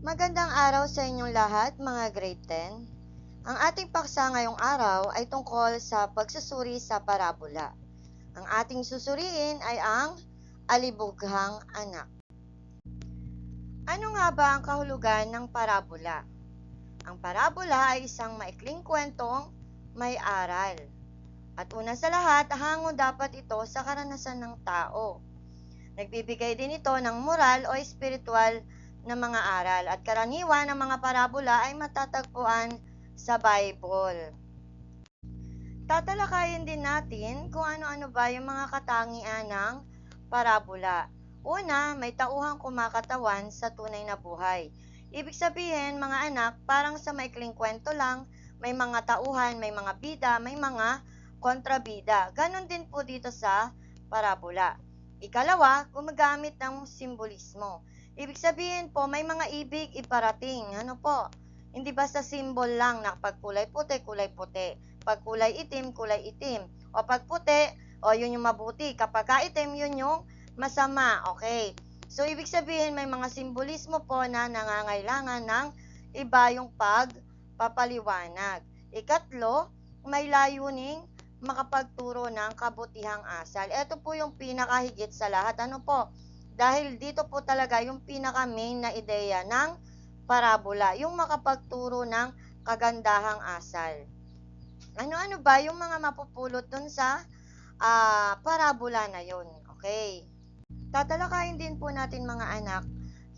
Magandang araw sa inyong lahat, mga grade 10. Ang ating paksa ngayong araw ay tungkol sa pagsusuri sa parabola. Ang ating susuriin ay ang alibughang anak. Ano nga ba ang kahulugan ng parabola? Ang parabola ay isang maikling kwentong may aral. At una sa lahat, hango dapat ito sa karanasan ng tao. Nagbibigay din ito ng moral o espiritual na mga aral at karaniwan ng mga parabola ay matatagpuan sa Bible. Tatalakayin din natin kung ano-ano ba yung mga katangian ng parabola. Una, may tauhang kumakatawan sa tunay na buhay. Ibig sabihin, mga anak, parang sa maikling kwento lang, may mga tauhan, may mga bida, may mga kontrabida. Ganon din po dito sa parabola. Ikalawa, gumagamit ng simbolismo. Ibig sabihin po, may mga ibig iparating. Ano po? Hindi basta symbol lang na pag kulay puti, kulay puti. Pag kulay itim, kulay itim. O pag puti, o yun yung mabuti. Kapag kaitim, yun yung masama. Okay. So, ibig sabihin, may mga simbolismo po na nangangailangan ng iba yung pagpapaliwanag. Ikatlo, may layuning makapagturo ng kabutihang asal. Ito po yung pinakahigit sa lahat. Ano po? Dahil dito po talaga yung pinaka main na ideya ng parabola, yung makapagturo ng kagandahang asal. Ano-ano ba yung mga mapupulot dun sa uh, parabola na yun? Okay. Tatalakayin din po natin mga anak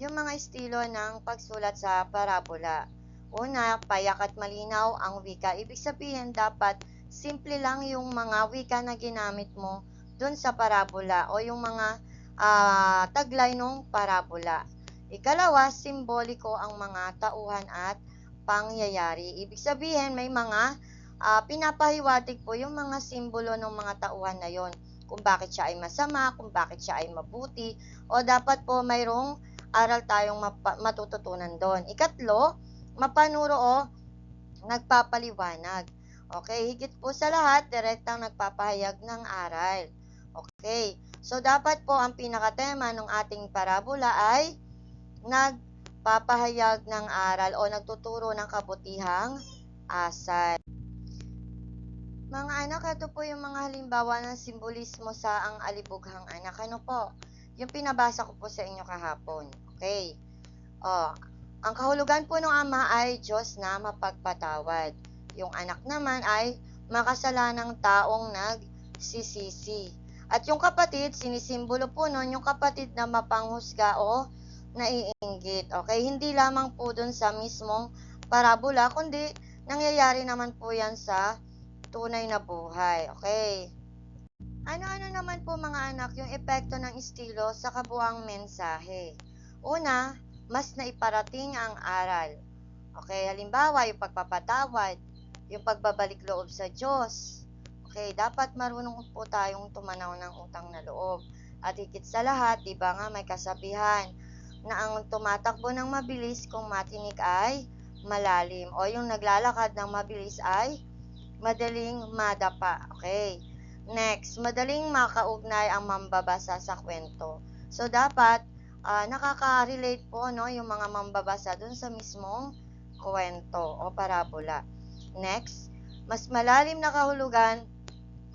yung mga estilo ng pagsulat sa parabola. Una, payak at malinaw ang wika. Ibig sabihin dapat simple lang yung mga wika na ginamit mo dun sa parabola o yung mga uh, taglay ng parabola. Ikalawa, simboliko ang mga tauhan at pangyayari. Ibig sabihin, may mga uh, pinapahiwatig po yung mga simbolo ng mga tauhan na yon kung bakit siya ay masama, kung bakit siya ay mabuti, o dapat po mayroong aral tayong matututunan doon. Ikatlo, mapanuro o nagpapaliwanag. Okay, higit po sa lahat, direktang nagpapahayag ng aral. Okay, so dapat po ang pinakatema ng ating parabola ay nagpapahayag ng aral o nagtuturo ng kabutihang asal. Mga anak, ito po yung mga halimbawa ng simbolismo sa ang alibughang anak. Ano po? Yung pinabasa ko po sa inyo kahapon. Okay. Oh, ang kahulugan po ng ama ay Diyos na mapagpatawad. Yung anak naman ay makasalanang taong nagsisisi. At yung kapatid, sinisimbolo po nun yung kapatid na mapanghusga o naiinggit. Okay, hindi lamang po dun sa mismong parabola, kundi nangyayari naman po yan sa tunay na buhay. Okay. Ano-ano naman po mga anak yung epekto ng estilo sa kabuang mensahe? Una, mas naiparating ang aral. Okay, halimbawa yung pagpapatawad, yung pagbabalik loob sa Diyos. Okay, dapat marunong po tayong tumanaw ng utang na loob. At higit sa lahat, di ba nga may kasabihan na ang tumatakbo ng mabilis kung matinik ay malalim. O yung naglalakad ng mabilis ay madaling madapa. Okay. Next, madaling makaugnay ang mambabasa sa kwento. So, dapat uh, nakaka-relate po no, yung mga mambabasa dun sa mismong kwento o parabola. Next, mas malalim na kahulugan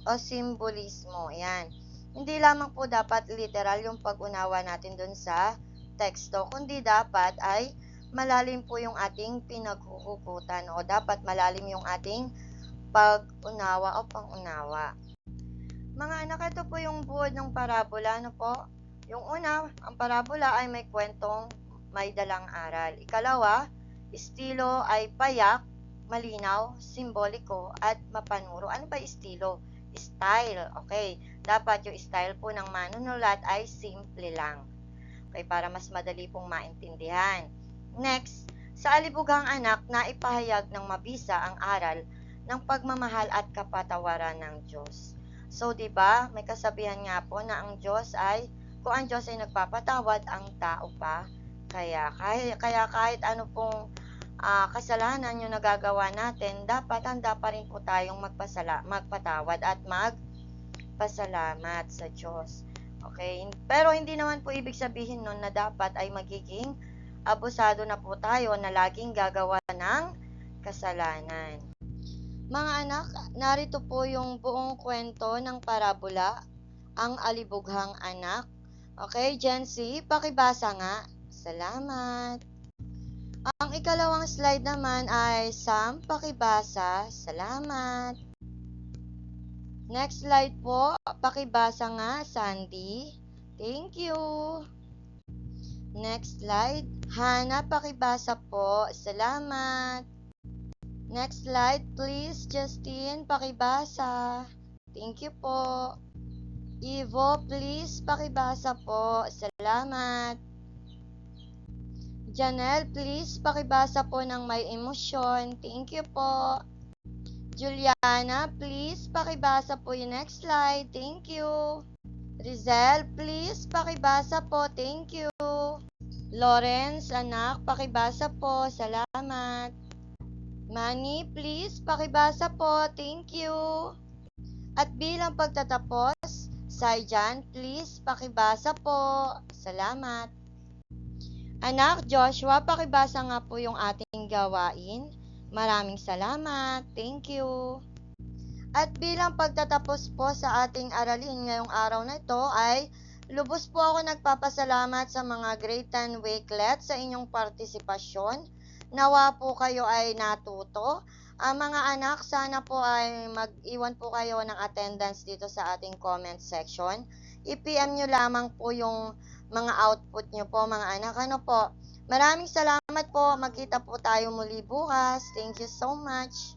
o simbolismo. Yan. Hindi lamang po dapat literal yung pag-unawa natin dun sa teksto, kundi dapat ay malalim po yung ating pinaghuhugutan o dapat malalim yung ating pag-unawa o pang-unawa. Mga anak, ito po yung buod ng parabola. Ano po? Yung una, ang parabola ay may kwentong may dalang aral. Ikalawa, estilo ay payak, malinaw, simboliko, at mapanuro. Ano ba estilo? Style. Okay. Dapat yung style po ng manunulat ay simple lang. Okay, para mas madali pong maintindihan. Next, sa alibughang anak na ipahayag ng mabisa ang aral ng pagmamahal at kapatawaran ng Diyos. So, 'di ba? May kasabihan nga po na ang Diyos ay kung ang Diyos ay nagpapatawad, ang tao pa kaya kahit, kaya kahit ano pong uh, kasalanan yung nagagawa natin, dapat handa pa rin po tayong magpasala, magpatawad at magpasalamat sa Diyos. Okay? Pero hindi naman po ibig sabihin nun na dapat ay magiging abusado na po tayo na laging gagawa ng kasalanan. Mga anak, narito po yung buong kwento ng parabola, ang alibughang anak. Okay, Jency, pakibasa nga. Salamat. Ang ikalawang slide naman ay Sam, pakibasa. Salamat. Next slide po, pakibasa nga, Sandy. Thank you. Next slide, Hana, pakibasa po. Salamat. Next slide, please, Justine, pakibasa. Thank you po. Ivo, please, pakibasa po. Salamat. Janelle, please, pakibasa po ng may emosyon. Thank you po. Juliana, please, pakibasa po yung next slide. Thank you. Rizel, please, pakibasa po. Thank you. Lawrence, anak, pakibasa po. Salamat. Manny, please, pakibasa po. Thank you. At bilang pagtatapos, Saijan, please, pakibasa po. Salamat. Anak, Joshua, pakibasa nga po yung ating gawain. Maraming salamat. Thank you. At bilang pagtatapos po sa ating aralin ngayong araw na ito ay lubos po ako nagpapasalamat sa mga grade 10 wakelet sa inyong partisipasyon. Nawa po kayo ay natuto. Ang mga anak, sana po ay mag-iwan po kayo ng attendance dito sa ating comment section. I-PM nyo lamang po yung mga output nyo po mga anak. Ano po? Maraming salamat po. Magkita po tayo muli bukas. Thank you so much.